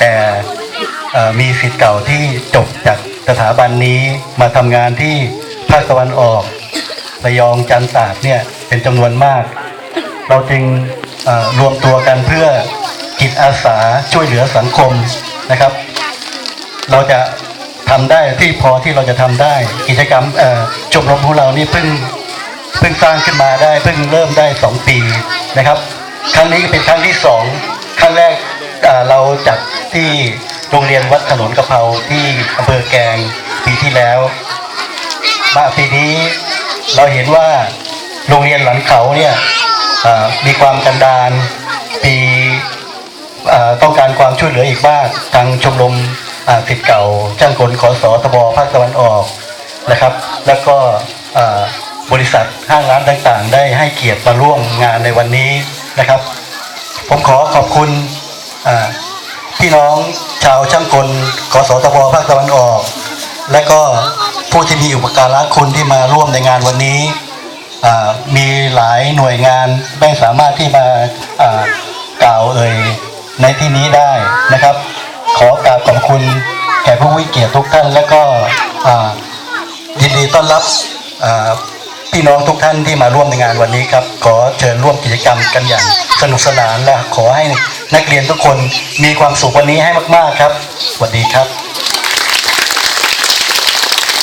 แต่มีสิทธิ์เก่าที่จบจากสถาบันนี้มาทำงานที่ภาคตะวันออกระยองจันทร์ตากเนี่ยเป็นจำนวนมาก เราจึงรวมตัวกันเพื่อจิตอาสาช่วยเหลือสังคมนะครับ เราจะทำได้ที่พอที่เราจะทำได้ กิจกรรมเอ่อชมรมของเรานี่เพิ่งเพิ่งสร้างขึ้นมาได้เพิ่งเริ่มได้สองปีนะครับ ครั้งนี้เป็นครั้งที่สองครั้งแรก เราจัดที่โรงเรียนวัดถนนกระเพราที่อำเภอแกงปีที่แล้วมาปีนี้เราเห็นว่าโรงเรียนหลังเขาเนี่ยมีความกันดารมีต้องการความช่วยเหลืออีกมากทางชมรมสิทธิ์เก่าจ้างกลขอสอทบภาคตะวันออกนะครับ แล้วก็บริษัทห้างร้านต่างๆ ได้ให้เกียรติมาร่วมงานในวันนี้นะครับ ผมขอขอบคุณ พี่น้องชาวช่างกลกสทบภาคตะวันออก และก็ผู้ที่มีอุปการะคุณที่มาร่วมในงานวันนี้มีหลายหน่วยงานไม่สามารถที่มากล่าวเอ่ยในที่นี้ได้นะครับ ขอกราบขอบคุณแขกผู้วิเกียรติทุกท่าน และก็ยินดีต้อนรับ พี่น้องทุกท่านที่มาร่วมในงานวันนี้ครับ ขอเชิญร่วมกิจกรรมกันอย่างสนุกสนานและขอให้นักเรียนทุกคนมีความสุขวันนี้ให้มาก ๆครับสวัสดีครับ